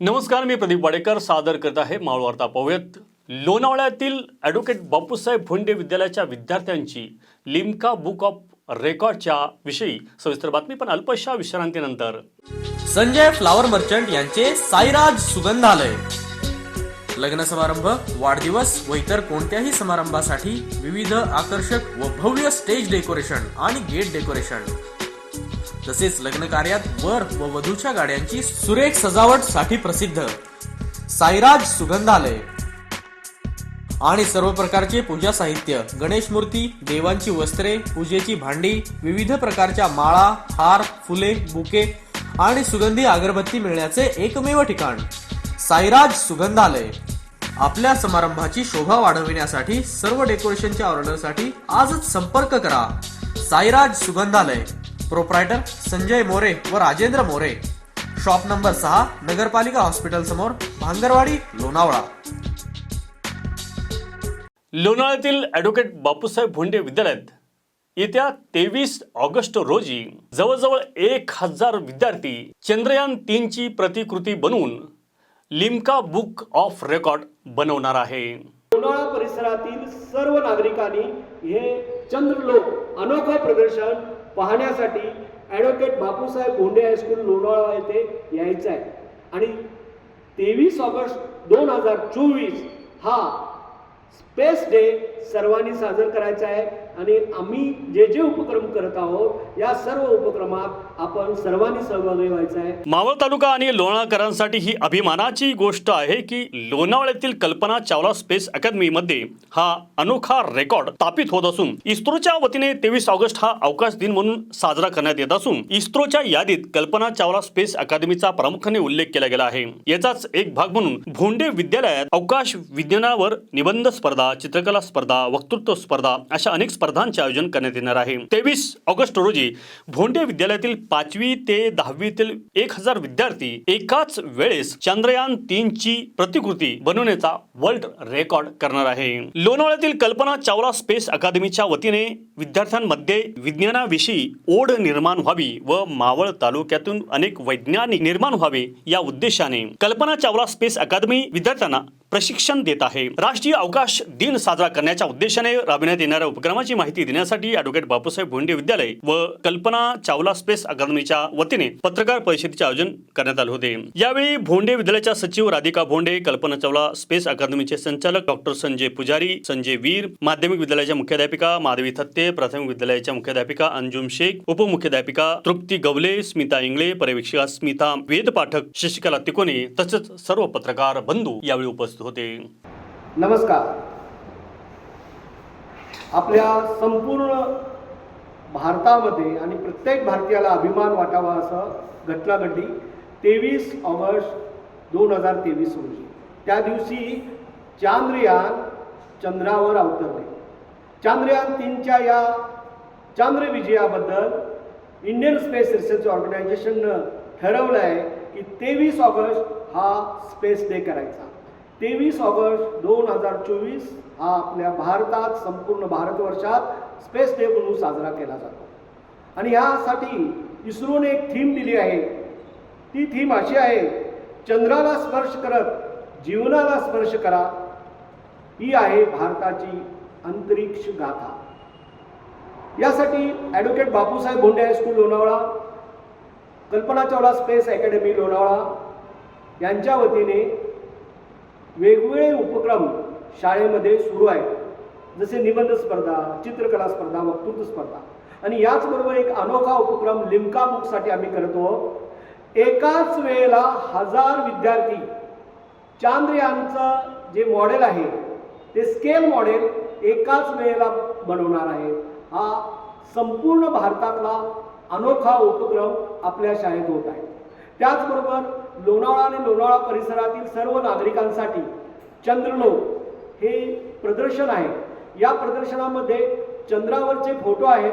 नमस्कार मी प्रदीप वाडेकर. सादर करत आहे मावळवार्ता पाहूयात. लोणावळ्यातील ॲडव्होकेट बापूसाहेब भोंडे विद्यालयाच्या विद्यार्थ्यांची लिम्का बुक ऑफ रेकॉर्डच्या विषयी सविस्तर बातमी पण अल्पशा विश्रांतीनंतर. संजय फ्लावर मर्चंट यांचे साईराज सुगंधालय. लग्न समारंभ वाढदिवस व इतर कोणत्याही समारंभासाठी विविध आकर्षक व भव्य स्टेज डेकोरेशन आणि गेट डेकोरेशन तसेच लग्न कार्यात वर व वधूच्या गाड्यांची सुरेख सजावटसाठी प्रसिद्ध. साईराज सुगंधालय. आणि सर्व प्रकारचे पूजा साहित्य गणेश मूर्ती देवांची वस्त्रे पूजेची भांडी विविध प्रकारच्या माळा हार फुले बुके आणि सुगंधी अगरबत्ती मिळण्याचे एकमेव ठिकाण. साईराज सुगंधालय. आपल्या समारंभाची शोभा वाढविण्यासाठी सर्व डेकोरेशनच्या ऑर्डरसाठी आजच संपर्क करा. साईराज सुगंधालय. प्रोप्रायटर संजय मोरे व राजेंद्र मोरे. शॉप नंबर सहा नगरपालिका हॉस्पिटल समोर भांगरवाडी लोणावळा. लोणावळ्यातील ॲडव्होकेट बापूसाहेब भोंडे विद्यालयात येत्या तेवीस ऑगस्ट रोजी जवळजवळ एक हजार विद्यार्थी चंद्रयान तीनची प्रतिकृती बनवून लिम्का बुक ऑफ रेकॉर्ड बनवणार आहे. लोणावळा परिसरातील सर्व नागरिकांनी हे चंद्रलोक अनोखं प्रदर्शन पाहण्यासाठी advocate Bapusaheb Bhonde high school Lonavala येथे यायचं आहे. आणि तेवीस ऑगस्ट दोन हजार चोवीस हा स्पेस डे सर्वांनी साजर करायचा आहे आणि आम्ही जे जे उपक्रम करत आहोत या सर्व उपक्रमात आपण सर्वांनी सहभागी व्हायचं आहे. मावळ तालुका आणि लोणाळकरांसाठी ही अभिमानाची गोष्ट आहे की लोणावळ्यातील कल्पना चावला स्पेस अकादमीमध्ये हा अनोखा रेकॉर्ड स्थापित होत असून इस्रोच्या वतीने तेवीस ऑगस्ट हा अवकाश दिन म्हणून साजरा करण्यात येत असून इस्रोच्या यादीत कल्पना चावला स्पेस अकादमीचा प्रामुख्याने उल्लेख केला गेला आहे. याचाच एक भाग म्हणून भोंडे विद्यालयात अवकाश विज्ञानावर निबंध स्पर्धा चित्रकला स्पर्धा वक्तृत्व स्पर्धा अशा अनेक स्पर्धांचे आयोजन करण्यात येणार आहे. तेवीस ऑगस्ट रोजी भोंडे विद्यालयातील पाचवी ते दहावीतील एक हजार विद्यार्थी एकाच वेळेस चंद्रयान तीनची प्रतिकृती बनवण्याचा वर्ल्ड रेकॉर्ड करणार आहे. लोणावळ्यातील कल्पना चावला स्पेस अकादमीच्या वतीने विद्यार्थ्यांमध्ये विज्ञानाविषयी ओढ निर्माण व्हावी व मावळ तालुक्यातून अनेक वैज्ञानिक निर्माण व्हावे या उद्देशाने कल्पना चावला स्पेस अकादमी विद्यार्थ्यांना प्रशिक्षण देत आहे. राष्ट्रीय अवकाश दिन साजरा करण्याच्या उद्देशाने राबविण्यात येणाऱ्या उपक्रमाची माहिती देण्यासाठी ॲडव्होकेट बापूसाहेब भोंडे विद्यालय व कल्पना चावला स्पेस अकादमीच्या वतीने पत्रकार परिषदेचे आयोजन करण्यात आले होते. यावेळी भोंडे विद्यालयाच्या सचिव राधिका भोंडे कल्पना चावला स्पेस अकादमीचे संचालक डॉक्टर संजय पुजारी संजय वीर माध्यमिक विद्यालयाच्या मुख्याध्यापिका माधवी थत्ते प्राथमिक विद्यालयाच्या मुख्याध्यापिका अंजुम शेख उपमुख्याध्यापिका तृप्ती गवले स्मिता इंगळे पर्यवेक्षिका स्मिता वेद पाठक शशिकला तिकोने तसेच सर्व पत्रकार बंधू यावेळी उपस्थित होते. नमस्कार. आपल्या संपूर्ण भारतामध्ये आणि प्रत्येक भारतीयाला अभिमान वाटावा असं घटना घडली तेवीस ऑगस्ट दोन हजार तेवीस रोजी. त्या दिवशी चांद्रयान चंद्रावर अवतरले. चांद्रयान तीनच्या या चांद्र विजयाबद्दल इंडियन स्पेस रिसर्च ऑर्गनायझेशननं ठरवलं आहे की तेवीस ऑगस्ट हा स्पेस डे करायचा. तेवीस ऑगस्ट दोन हजार चोवीस हा आपल्या भारतात संपूर्ण भारतवर्षात स्पेस डे म्हणून साजरा केला जातो. आणि ह्यासाठी इस्रोने एक थीम दिली आहे. ती थीम अशी आहे चंद्राला स्पर्श करत जीवनाला स्पर्श करा. ही आहे भारताची अंतरिक्ष गाथा. यासाठी advocate Bapusaheb Bhonde high school Lonavala Kalpana Chawla space academy Lonavala यांच्या वतीने वेगवेगळे उपक्रम शाळेमध्ये सुरू आहेत. जसे निबंध स्पर्धा चित्रकला स्पर्धा वक्तृत्व स्पर्धा. आणि याचबरोबर एक अनोखा उपक्रम लिमका बुकसाठी आम्ही करतो. एकाच वेळेला हजार विद्यार्थी. चांद्रयानचं जे मॉडेल आहे ते स्केल मॉडेल एकाच वेळेला बनवणार आहे. हा संपूर्ण भारतातला अनोखा उपक्रम आपल्या शाळेत होत आहे. त्याचबरोबर लोणावळा आणि लोणावळा परिसरातील सर्व नागरिकांसाठी चंद्रलोक हे प्रदर्शन आहे. या प्रदर्शनामध्ये चंद्रावरचे फोटो आहेत.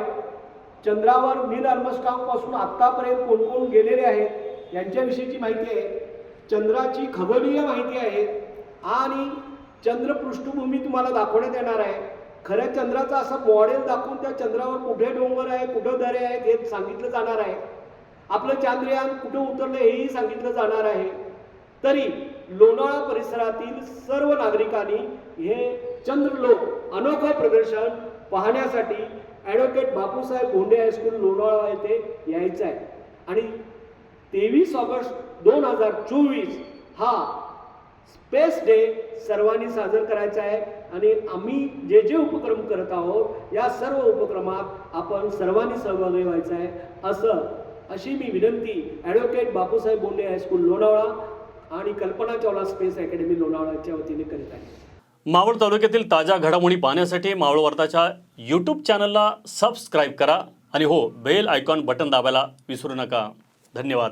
चंद्रावर नील पासून आत्तापर्यंत कोण कोण गेलेले आहेत यांच्याविषयीची माहिती आहे. चंद्राची खगोलीय माहिती आहे. आणि चंद्र पृष्ठभूमी तुम्हाला दाखवण्यात येणार आहे. खऱ्या चंद्राचं असं मॉडेल दाखवून त्या चंद्रावर कुठे डोंगर आहे कुठं दरे आहेत हे सांगितलं जाणार आहे. आपलं चांद्रयान कुठं उतरलं हेही सांगितलं जाणार आहे. तरी लोणावळा परिसरातील सर्व नागरिकांनी हे चंद्रलोक अनोखं प्रदर्शन पाहण्यासाठी advocate Bapusaheb Bhonde high school Lonavala येथे यायचं आहे. आणि तेवीस ऑगस्ट दोन हजार चोवीस हा स्पेस डे सर्वांनी साजर करायचा आहे. आणि आम्ही जे जे उपक्रम करत आहोत या सर्व उपक्रमात आपण सर्वांनी सहभागी व्हायचं आहे. असं अशी मी विनंती advocate Bapusaheb Bonde high school Lonavala आणि कल्पना चावला स्पेस अकॅडमी लोणावळाच्या वतीने करीत आहे. मावळ तालुक्यातील ताज्या घडामोडी पाहण्यासाठी मावळ वार्ताच्या यूट्यूब चॅनलला सबस्क्राईब करा आणि हो बेल आयकॉन बटन दाबायला विसरू नका. धन्यवाद.